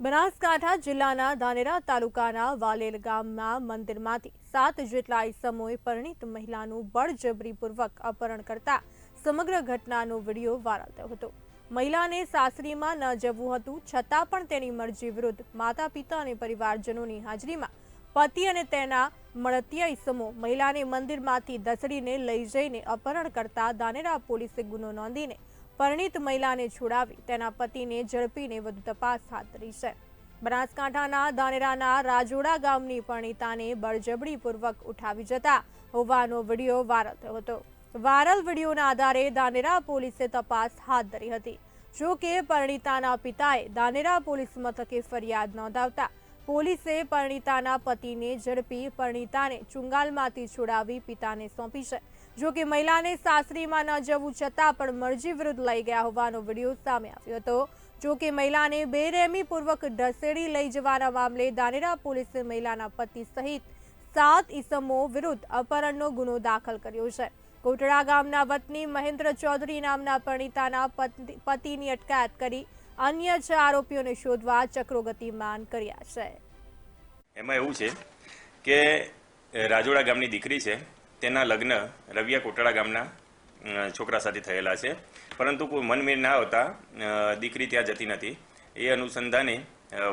બનાસકાંઠા જિલ્લાના ધાનેરા તાલુકાના વાલેલ ગામના મંદિરમાંથી સાત જેટલા ઇસમોએ પરિણીત મહિલાનું બળજબરીપૂર્વક અપહરણ કરતા સમગ્ર ઘટનાનો વીડિયો વાયરલ થયો હતો. મહિલાને સાસરીમાં ન જવું હતું, છતાં પણ તેની મરજી વિરુદ્ધ માતા, પિતા અને પરિવારજનોની હાજરીમાં પતિ અને તેના મળતિયા ઇસમો મહિલાને મંદિરમાંથી દસડીને લઈ જઈને અપહરણ કરતા ધાનેરા પોલીસે ગુનો નોંધીને પરિણીત મહિલાને છોડાવી તેના પતિને ઝડપીને વધુ તપાસ હાથ ધરી છે. બનાસકાંઠાના ધાનેરાના રાજોડા ગામની પરિણીતાને બળજબડીપૂર્વક ઉઠાવી જતા હોવાનો વીડિયો વાયરલ થયો હતો. વાયરલ વિડીયોના આધારે ધાનેરા પોલીસે તપાસ હાથ ધરી હતી. જો કે પરિણીતાના પિતાએ ધાનેરા પોલીસ મથકે ફરિયાદ નોંધાવતા પોલીસે પરિણીતાના પતિને ઝડપી પરિણીતાને ચુંગાલમાંથી છોડાવી પિતાને સોંપી છે. જો કે મહિલાને સાસરીમાં ન જવું છતાં પણ મરજી વિરુદ્ધ લઈ ગયા હોવાનો વીડિયો સામે આવ્યો હતો. જો કે મહિલાને બેરહેમીપૂર્વક ઢસેડી લઈ જવાના મામલે દાનેરા પોલીસે મહિલાના પતિ સહિત સાત ઈસમો વિરુદ્ધ અપહરણનો ગુનો દાખલ કર્યો છે. કોટડા ગામના વતની મહેન્દ્ર ચૌધરી નામના પરણીતાના પતિ- પતિની અટકાયત કરી અન્ય છ આરોપીઓને શોધવા ચક્રો ગતિમાન કર્યા છે. એમાં એવું છે કે રાજોડા ગામની દીકરી છે. તેના લગ્ન રવિયા કોટડા ગામના છોકરા સાથે થયેલા છે. પરંતુ કોઈ મનમેર ના આવતા દીકરી ત્યાં જતી નથી. એ અનુસંધાને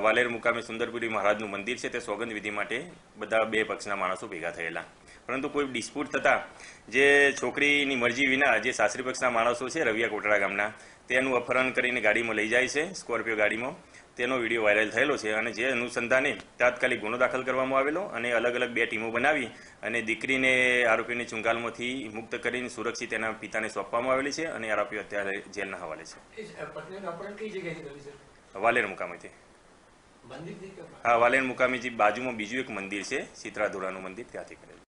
વાલેર મુકામે સુંદરપુરી મહારાજનું મંદિર છે. તે સોગંદ વિધિ માટે બધા બે પક્ષના માણસો ભેગા થયેલા. પરંતુ કોઈ ડિસ્પ્યુટ થતાં જે છોકરીની મરજી વિના જે સાસરી પક્ષના માણસો છે રવિયા કોટડા ગામના તેનું અપહરણ કરીને ગાડીમાં લઈ જાય છે સ્કોર્પિયો ગાડીમાં. તેનો વીડિયો વાયરલ થયેલો છે અને જે અનુસંધાને તાત્કાલિક ગુનો દાખલ કરવામાં આવેલો અને અલગ અલગ બે ટીમો બનાવી અને દીકરીને આરોપીને ચુંગાલમાંથી મુક્ત કરીને સુરક્ષિત એના પિતાને સોંપવામાં આવેલી છે અને આરોપીઓ અત્યારે જેલના હવાલે છે. જ વાલેર મુકામેથી. હા વાલેર મુકામેથી બાજુમાં બીજું એક મંદિર છે સીતરાધોરાનું મંદિર ત્યાંથી કરેલું.